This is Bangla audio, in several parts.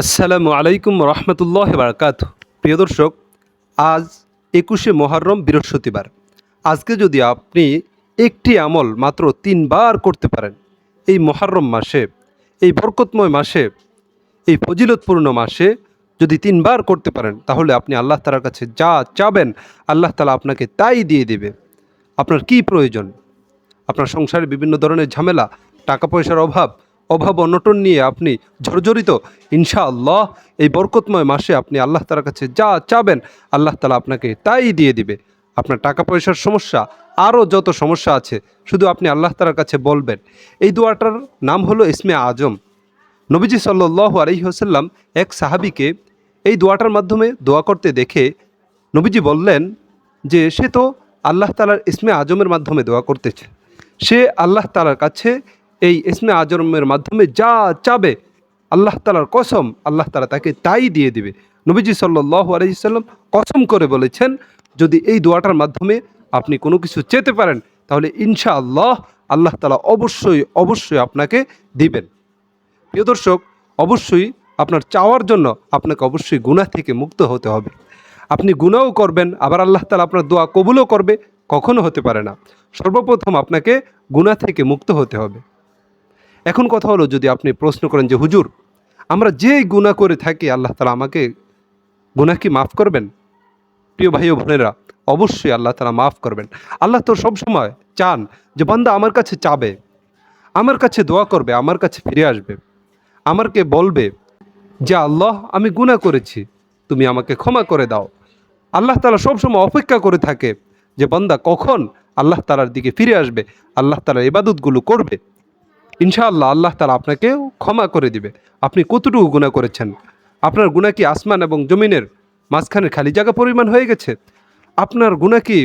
আসসালামু আলাইকুম রহমতুল্লাহ বারকাত। প্রিয় দর্শক, আজ একুশে মহরম বৃহস্পতিবার। আজকে যদি আপনি একটি আমল মাত্র তিনবার করতে পারেন, এই মহরম মাসে, এই বরকতময় মাসে, এই ফজিলতপূর্ণ মাসে যদি তিনবার করতে পারেন, তাহলে আপনি আল্লাহ তালার কাছে যা চাবেন, আল্লাহ তালা আপনাকে তাই দিয়ে দেবে। আপনার কি প্রয়োজন? আপনার সংসারে বিভিন্ন ধরনের ঝামেলা, টাকা পয়সার অভাব অভাব অনটন নিয়ে আপনি জর্জরিত, ইনশাআল্লাহ এই বরকতময় মাসে আপনি আল্লাহ তালার কাছে যা চাবেন, আল্লাহ তালা আপনাকে তাই দিয়ে দিবে। আপনার টাকা পয়সার সমস্যা, আরও যত সমস্যা আছে, শুধু আপনি আল্লাহ তালার কাছে বলবেন। এই দোয়াটার নাম হলো ইসমে আজম। নবীজি সাল্লাহ আলহিহসাল্লাম এক সাহাবিকে এই দোয়াটার মাধ্যমে দোয়া করতে দেখে নবীজি বললেন যে, সে তো আল্লাহ তালার ইসমে আজমের মাধ্যমে দোয়া করতেছে। সে আল্লাহ তালার কাছে এই ইসমে আজরমের মাধ্যমে যা চাবে আল্লাহ তালার কসম, আল্লাহ তালা তাকে তাই দিয়ে দিবে। নবীজি সাল্লাহ আলহিসাল্লাম কসম করে বলেছেন, যদি এই দোয়াটার মাধ্যমে আপনি কোনো কিছু চেতে পারেন, তাহলে ইনশাআল্লাহ আল্লাহ আল্লাহ তালা অবশ্যই অবশ্যই আপনাকে দিবেন। প্রিয় দর্শক, অবশ্যই আপনার চাওয়ার জন্য আপনাকে অবশ্যই গুনাহ থেকে মুক্ত হতে হবে। আপনি গুনাও করবেন, আবার আল্লাহ তালা আপনার দোয়া কবুলও করবে, কখনো হতে পারে না। সর্বপ্রথম আপনাকে গুনাহ থেকে মুক্ত হতে হবে। এখন কথা হলো, যদি আপনি প্রশ্ন করেন যে, হুজুর, আমরা যেই গুনাহ করে থাকি, আল্লাহ তালা আমাকে গুনাহ কি মাফ করবেন? প্রিয় ভাই ও বোনেরা, অবশ্যই আল্লাহ তালা মাফ করবেন। আল্লাহ তো সবসময় চান যে, বান্দা আমার কাছে চাবে, আমার কাছে দোয়া করবে, আমার কাছে ফিরে আসবে, আমারকে বলবে যে, আল্লাহ, আমি গুনাহ করেছি, তুমি আমাকে ক্ষমা করে দাও। আল্লাহ তালা সবসময় অপেক্ষা করে থাকে যে, বান্দা কখন আল্লাহ তালার দিকে ফিরে আসবে, আল্লাহ তালার ইবাদতগুলো করবে। ইনশাআল্লাহ আল্লাহ তালা আপনাকে ক্ষমা করে দিবে। আপনি কতটুকু গুণা করেছেন? আপনার গুণা কি আসমান এবং জমিনের মাঝখানে খালি জায়গা পরিমাণ হয়ে গেছে? আপনার গুণা কি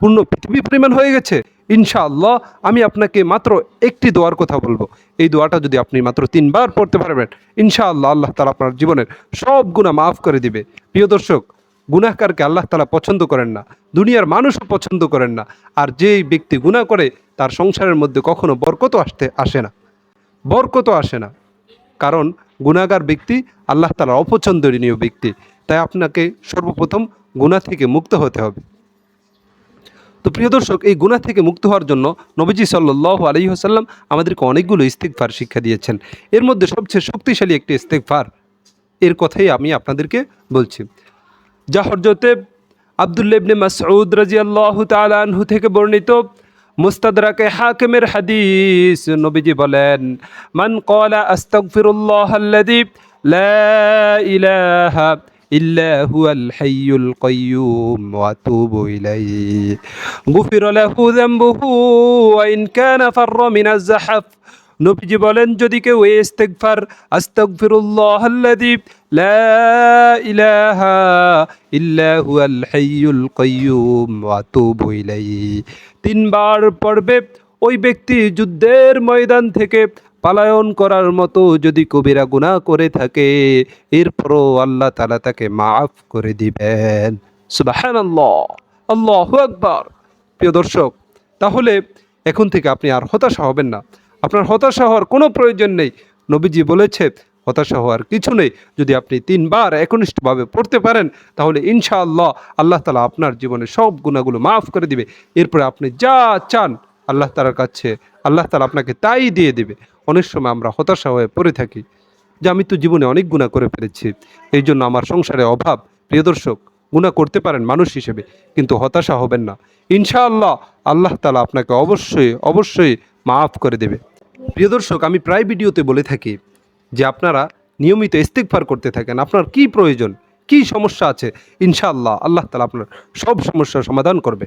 পূর্ণ পৃথিবী পরিমাণ হয়ে গেছে? ইনশাআল্লাহ আমি আপনাকে মাত্র একটি দোয়ার কথা বলব। এই দোয়াটা যদি আপনি মাত্র তিনবার পড়তে পারবেন, ইনশাআল্লাহ আল্লাহ তালা আপনার জীবনের সব গুণা মাফ করে দিবে। প্রিয় দর্শক গুনাহকারকে আল্লাহ তালা পছন্দ করেন না, দুনিয়ার মানুষও পছন্দ করেন না, আর যেই ব্যক্তি গুনাহ করে, তার সংসারের মধ্যে কখনো বরকত আসতে, আসে না। বরকত আসে না। কারণ গুণাগার ব্যক্তি আল্লাহ তালার অপছন্দনীয় ব্যক্তি। তাই আপনাকে সর্বপ্রথম গুনাহ থেকে মুক্ত হতে হবে। তো প্রিয় দর্শক, এই গুনাহ থেকে মুক্ত হওয়ার জন্য নবীজি সাল্লাহ আলী হাসাল্লাম আমাদেরকে অনেকগুলো ইস্তেকফার শিক্ষা দিয়েছেন। এর মধ্যে সবচেয়ে শক্তিশালী একটি ইস্তেকফার এর কথাই আমি আপনাদেরকে বলছি। যা হরজতে আবদুল্লেবনে মাসউদ রাজি আল্লাহ তালাহু থেকে বর্ণিত মুস্তাদরাকে হাকিমের হাদিস নবীজি বলেন মান কলা আস্তাগফিরুল্লাহ আল্লাযী লা ইলাহা إلا هو الحي القيوم وأتوب إليه غفر له ذنبه وإن كان فر من الزحف নবীজি বলেন, যদি কেউ এই আতুবু ইলাইহি। তিনবার পড়বে, ওই ব্যক্তি যুদ্ধের ময়দান থেকে পালায়ন করার মতো যদি কবিরা গুনাহ করে থাকে, এরপরও আল্লাহ তালা তাকে মাফ করে দিবেন। সুবাহান আল্লাহ আল্লাহ আকবর। প্রিয় দর্শক, তাহলে এখন থেকে আপনি আর হতাশা হবেন না। আপনার হতাশা হওয়ার কোনো প্রয়োজন নেই। নবীজি বলেছে, হতাশা হওয়ার কিছু নেই। যদি আপনি তিনবার একনিষ্ঠভাবে পড়তে পারেন, তাহলে ইনশাআল্লাহ আল্লাহ তালা আপনার জীবনে সব গুণাগুলো মাফ করে দিবে। এরপরে আপনি যা চান, আল্লাহ তালার কাছে, আল্লাহ তালা আপনাকে তাই দিয়ে দেবে। অনেক সময় আমরা হতাশা হয়ে পড়ে থাকি যে আমি তো জীবনে অনেক গুণা করে ফেলেছি। এই জন্য আমার সংসারে অভাব। প্রিয় দর্শক গুণা করতে পারেন মানুষ হিসেবে, কিন্তু হতাশা হবেন না। ইনশাআল্লাহ আল্লাহ তালা আপনাকে অবশ্যই অবশ্যই মাফ করে দেবে। প্রিয় দর্শক, আমি প্রায় ভিডিওতে বলে থাকি যে আপনারা নিয়মিত ইস্তেকফার করতে থাকেন। আপনার কি প্রয়োজন? কি সমস্যা আছে? ইনশাআল্লাহ আল্লাহ তালা আপনার সব সমস্যার সমাধান করবে।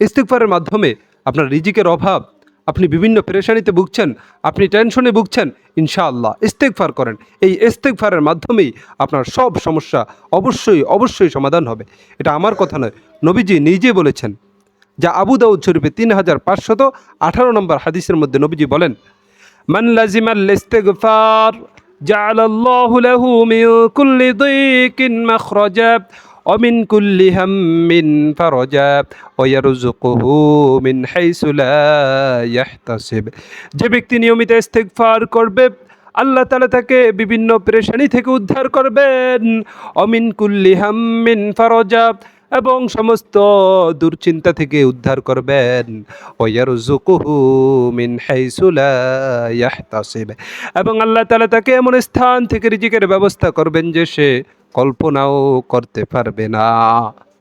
ইস্তেকফারের মাধ্যমে আপনার রিজিকের অভাব, আপনি বিভিন্ন পেরেশানিতে ভুগছেন, আপনি টেনশনে ভুগছেন, ইনশাআল্লাহ ইস্তেকফার করেন। এই ইস্তেকফারের মাধ্যমেই আপনার সব সমস্যা অবশ্যই অবশ্যই সমাধান হবে। এটা আমার কথা নয়, নবীজি নিজে বলেছেন। যা আবু দাউদ শরীফে তিন হাজার পাঁচশত আঠারো নম্বর হাদিসের মধ্যে নবীজি বলেন মান লাজিমাল ইস্তেগফার جعل الله له من كل ضيق مخرجا ومن كل هم فرجا ويرزقه من حيث لا يحتسب যে ব্যক্তি নিয়মিত ইস্তেগফার করবে আল্লাহ তালা তাকে বিভিন্ন পেরেশানি থেকে উদ্ধার করবেন অমিন কুল্লি হাম্মিন ফারজা এবং সমস্ত দুশ্চিন্তা থেকে উদ্ধার করবেন। মিন এবং আল্লাহ তাআলা তাকে এমন স্থান থেকে রিজিকের ব্যবস্থা করবেন যে সে কল্পনাও করতে পারবে না।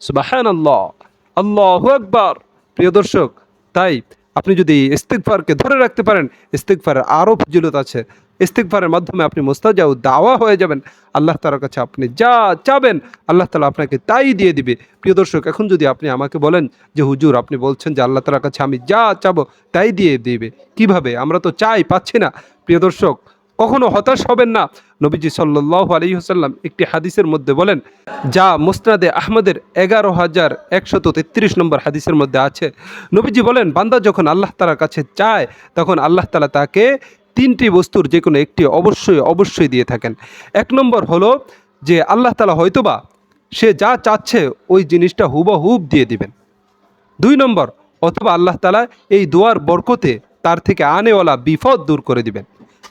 সুবহানাল্লাহ। আল্লাহু আকবার। প্রিয় দর্শক, তাই আপনি যদি ইস্তিগফারকে ধরে রাখতে পারেন, ইস্তিগফারের আরও ফজিলত আছে। ইস্তিগফারের মাধ্যমে আপনি মোস্তাজাউ, দাওয়া হয়ে যাবেন। আল্লাহ তালার কাছে আপনি যা চাবেন, আল্লাহ তালা আপনাকে তাই দিয়ে দিবে। প্রিয় দর্শক, এখন যদি আপনি আমাকে বলেন যে, হুজুর, আপনি বলছেন যে, আল্লাহ তালার কাছে আমি যা চাবো তাই দিয়ে দিবে। কীভাবে? আমরা তো চাই, পাচ্ছি না। প্রিয় দর্শক, কখনো হতাশ হবেন না। নবীজি সাল্লাহ আলহিহাসাল্লাম একটি হাদিসের মধ্যে বলেন, যা মুসনাদে আহমদের এগারো হাজার একশত তেত্রিশ নম্বর হাদিসের মধ্যে আছে। নবীজি বলেন, বান্দা যখন আল্লাহ তালার কাছে চায়, তখন আল্লাহ তালা তাকে তিনটি বস্তুর যে কোনো একটি অবশ্যই অবশ্যই দিয়ে থাকেন। এক নম্বর হলো যে আল্লাহ তালা হয়তোবা সে যা চাচ্ছে ওই জিনিসটা হুবহুব দিয়ে দিবেন। দুই নম্বর, অথবা আল্লাহ তালা এই দোয়ার বরকতে তার থেকে আনেওয়ালা বিপদ দূর করে দিবেন।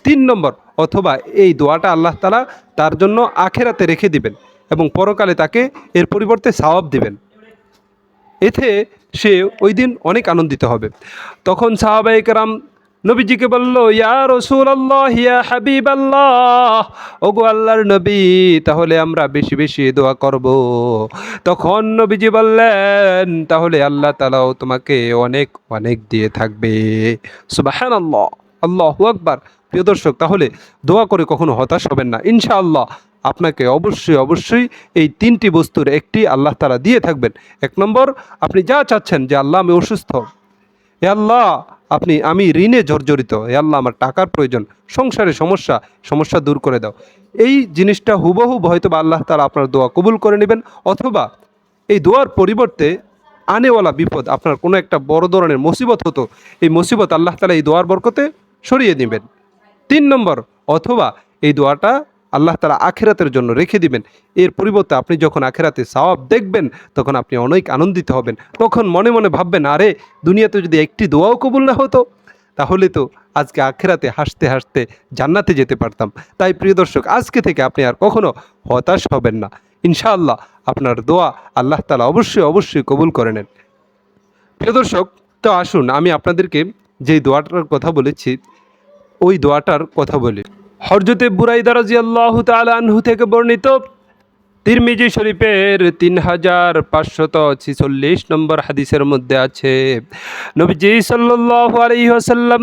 তিন নম্বর, অথবা এই দোয়াটা আল্লাহ তালা তার জন্য আখেরাতে রেখে দিবেন এবং পরকালে তাকে এর পরিবর্তে সওয়াব দিবেন। এতে সে ওই দিন অনেক আনন্দিত হবে। তখন সাহাবাইকরাম নবীজিকে বলল, ইয়া রসুল আল্লাহ ইয়া হাবিব আল্লাহ ওগো আল্লাহর নবী, তাহলে আমরা বেশি বেশি দোয়া করব। তখন নবীজি বললেন, তাহলে আল্লাহ তালাও তোমাকে অনেক অনেক দিয়ে থাকবে। সুবাহান আল্লাহ আল্লাহ আকবার। প্রিয় দর্শক, তাহলে দোয়া করে কখনো হতাশ হবেন না। ইনশাআল্লাহ আপনাকে অবশ্যই অবশ্যই এই তিনটি বস্তুর একটি আল্লাহ তালা দিয়ে থাকবেন। এক নম্বর, আপনি যা চাচ্ছেন যে আল্লাহ আমি অসুস্থ। এ আল্লাহ আপনি, আমি ঋণে জর্জরিত। এ আল্লাহ, আমার টাকার প্রয়োজন। সংসারে সমস্যা সমস্যা দূর করে দাও। এই জিনিসটা হুবহু হয়তো বা আল্লাহ তালা আপনার দোয়া কবুল করে নেবেন অথবা এই দোয়ার পরিবর্তে আনেওয়ালা বিপদ আপনার কোনো একটা বড় ধরনের মুসিবত হতো, এই মুসিবত আল্লাহ তালা এই দোয়ার বরকতে সরিয়ে নেবেন তিন নম্বর, অথবা এই দোয়াটা আল্লাহ তালা আখেরাতের জন্য রেখে দিবেন। এর পরিবর্তে আপনি যখন আখেরাতে সওয়াব দেখবেন, তখন আপনি অনেক আনন্দিত হবেন। তখন মনে মনে ভাববেন, আরে, দুনিয়াতে যদি একটি দোয়াও কবুল না হতো, তাহলে তো আজকে আখেরাতে হাসতে হাসতে জান্নাতে যেতে পারতাম। তাই প্রিয় দর্শক, আজকে থেকে আপনি আর কখনো হতাশ হবেন না। ইনশাআল্লাহ আপনার দোয়া আল্লাহ তালা অবশ্যই অবশ্যই কবুল করে নেন। প্রিয় দর্শক, তো আসুন, আমি আপনাদেরকে যেই দোয়াটার কথা বলেছি, ওই দোয়াটার কথা বলি। হরজতে বুরাইদা রাজি আল্লাহ আনহু থেকে বর্ণিত তিরমিজি শরীফের তিন হাজার পাঁচশত ছিচল্লিশ নম্বর হাদিসের মধ্যে আছে, নবীজি সাল্লাহ আলহিহাসাল্লাম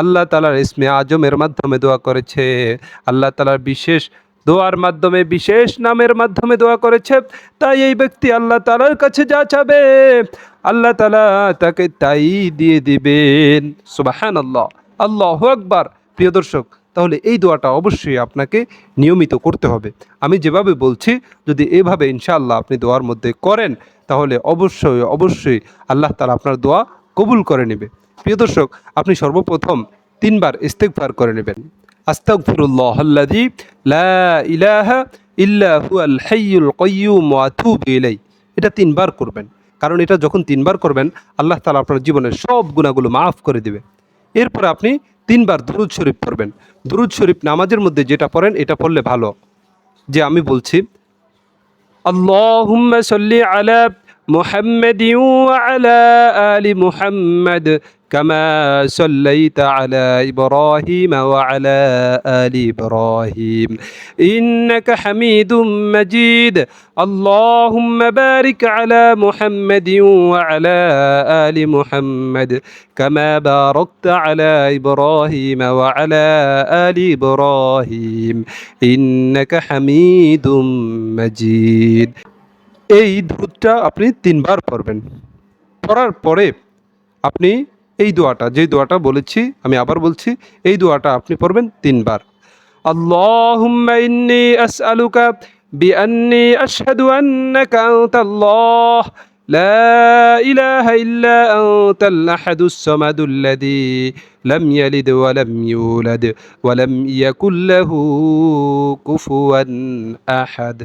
আল্লাহ তালার ইসমে আজমের মাধ্যমে দোয়া করেছে। আল্লাহ তালার বিশেষ দোয়ার মাধ্যমে, বিশেষ নামের মাধ্যমে দোয়া করেছে। তাই এই ব্যক্তি আল্লাহ তালার কাছে যা চাবে, আল্লাহ তালা তাকে তাই দিয়ে দিবেন। সুবাহান আল্লাহ আল্লাহ আকবার। প্রিয় দর্শক, তাহলে এই দোয়াটা অবশ্যই আপনাকে নিয়মিত করতে হবে। আমি যেভাবে বলছি, যদি এভাবে ইনশাআল্লাহ আপনি দোয়ার মধ্যে করেন, তাহলে অবশ্যই অবশ্যই আল্লাহ তালা আপনার দোয়া কবুল করে নেবে। প্রিয় দর্শক, আপনি সর্বপ্রথম তিনবার ইস্তেকফার করে নেবেন। আস্তাগফিরুল্লাহ লা এটা তিনবার করবেন। কারণ এটা যখন তিনবার করবেন, আল্লাহ তালা আপনার জীবনের সব গুণাগুলো মাফ করে দেবে। এরপর আপনি তিনবার দুরুদ শরীফ পড়বেন। দুরুদ শরীফ নামাজের মধ্যে যেটা পড়েন, এটা পড়লে ভালো। যে আমি বলছি আল্লাহ সাল্লি আলি كما صليت على إبراهيم وعلى آل إبراهيم إنك حميد مجيد اللهم بارك على محمد وعلى آل محمد كما باركت على إبراهيم وعلى آل إبراهيم إنك حميد مجيد এই দুধটা আপনি তিনবার পড়বেন পড়ার পরে আপনি এই দোয়াটা, যেই দোয়াটা বলেছি, আমি আবার বলছি, এই দোয়াটা আপনি পড়বেন তিনবার। আল্লাহুম্মা ইন্নি আসআলুকা বিআন্নি আশহাদু আন্নাকা আনতাল্লাহ। লা ইলাহা ইল্লা আনতাল আহাদুস সামাদুল লাযী লাম ইয়ালিদ ওয়া লাম ইউলাদ ওয়া লাম ইয়াকুল লাহু কুফুয়ান আহাদ।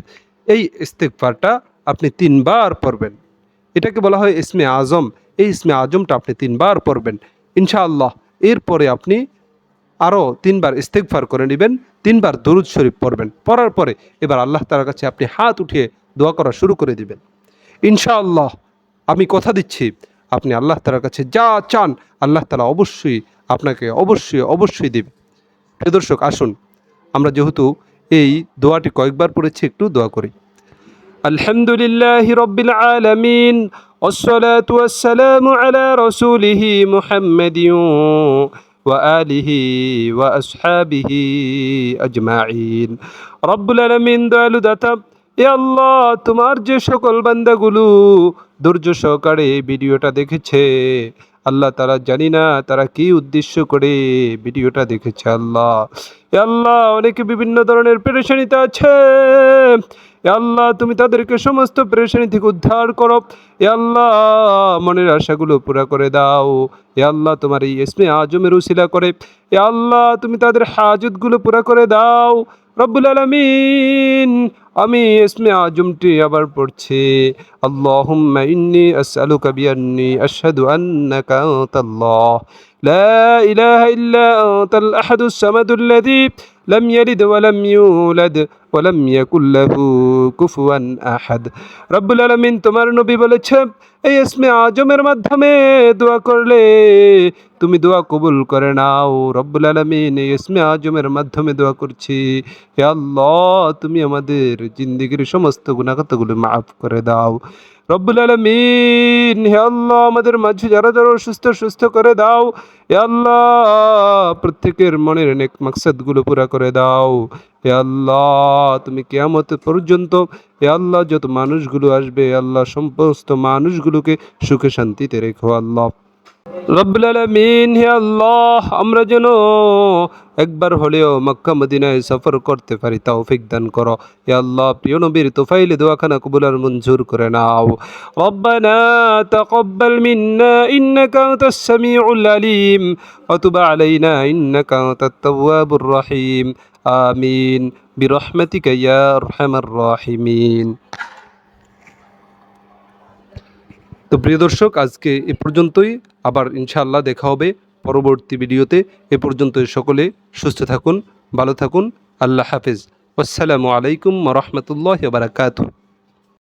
এই ইস্তিগফারটা আপনি তিনবার পড়বেন। এটাকে বলা হয় ইসমে আজম। এই ইসমে আজমটা আপনি তিনবার পড়বেন। ইনশাআল্লাহ, এরপরে আপনি আরও তিনবার ইস্তেকফার করে নেবেন, তিনবার দরুদ শরীফ পড়বেন। পড়ার পরে এবার আল্লাহ তালার কাছে আপনি হাত উঠিয়ে দোয়া করা শুরু করে দিবেন। ইনশাআল্লাহ, আমি কথা দিচ্ছি, আপনি আল্লাহ তালার কাছে যা চান, আল্লাহ তালা অবশ্যই আপনাকে অবশ্যই অবশ্যই দেবে। প্রিয় দর্শক, আসুন, আমরা যেহেতু এই দোয়াটি কয়েকবার পড়েছি, একটু দোয়া করি। আলহামদুলিল্লাহ রব্বিল আলমিন والصلاة والسلام على رسوله محمد وآله وأصحابه أجمعين رب العالمين দয়ালু দাতা এ আল্লাহ তোমার যে সকল বান্দাগুলো ধৈর্য সহকারে এই ভিডিওটা দেখেছে আল্লাহ তারা জানি না তারা কি উদ্দেশ্য করে ভিডিওটা দেখেছে, আল্লাহ। আল্লাহ, অনেকে বিভিন্ন ধরনের পেরেশানিতে আছে। আল্লাহ, তুমি তাদেরকে সমস্ত পেরেশানি থেকে উদ্ধার করো। আল্লাহ, মনের আশাগুলো পুরা করে দাও। এ আল্লাহ, তোমার এই ইসমে আজমের উশিলা করে। আল্লাহ, তুমি তাদের হাজতগুলো পুরা করে দাও। রব্বুল আলমিন। আমি ইসমে আজমটি আবার পড়ছি। আল্লাহুম্মা ইন্নি আসআলুকা বিআন্নি আশহাদু আন্নাকা আনতাল্লাহ। লা ইলাহা ইল্লা আনতাল আহাদুস সামাদুল লাযী লাম ইয়ালিদ ওয়া লাম ইউলাদ। ওয়া ইয়াকুল্লাহু ইয়াকুল লাহু কুফুয়ান আহাদ রব্বুল আলমিন তোমার নবী বলেছে এই ইসমে আজমের মাধ্যমে দোয়া করলে তুমি দোয়া কবুল করে নাও। রব্বুল আলমিন এই ইসমে আজমের মাধ্যমে দোয়া করছি। হে আল্লাহ, তুমি আমাদের জিন্দিগির সমস্ত গুণাগতগুলো মাফ করে দাও। রব্বুল আলমিন, হে আল্লাহ, আমাদের মাঝে যারা যারা সুস্থ সুস্থ করে দাও। হে আল্লাহ, প্রত্যেকের মনের নেক মাকসাদগুলো পুরা করে দাও। হে আল্লাহ, তুমি কেয়ামত পর্যন্ত, হে আল্লাহ, যত মানুষগুলো আসবে আল্লাহ, সমস্ত মানুষগুলোকে সুখে শান্তিতে রেখো, আল্লাহ। রব্বুল আলমিন হে আল্লাহ আমরা যেন একবার হলেও মক্কা মদিনায় সফর করতে পারি তৌফিক দান করো হে আল্লাহ প্রিয় নবীর তোফাইলে দোয়াখানা কবুলার মঞ্জুর করে নাও ربنا تقبل منا إنك أنت السميع العليم وتب علينا إنك أنت التواب الرحيم آمين برحمتك يا أرحم الراحمين তো প্রিয় দর্শক, আজকে এ পর্যন্তই। আবার ইনশাআল্লাহ দেখা হবে পরবর্তী ভিডিওতে। এ পর্যন্তই সকলে সুস্থ থাকুন, ভালো থাকুন। আল্লাহ হাফিজ। আসসালামু আলাইকুম রহমতুল্লাহ বারাকাতু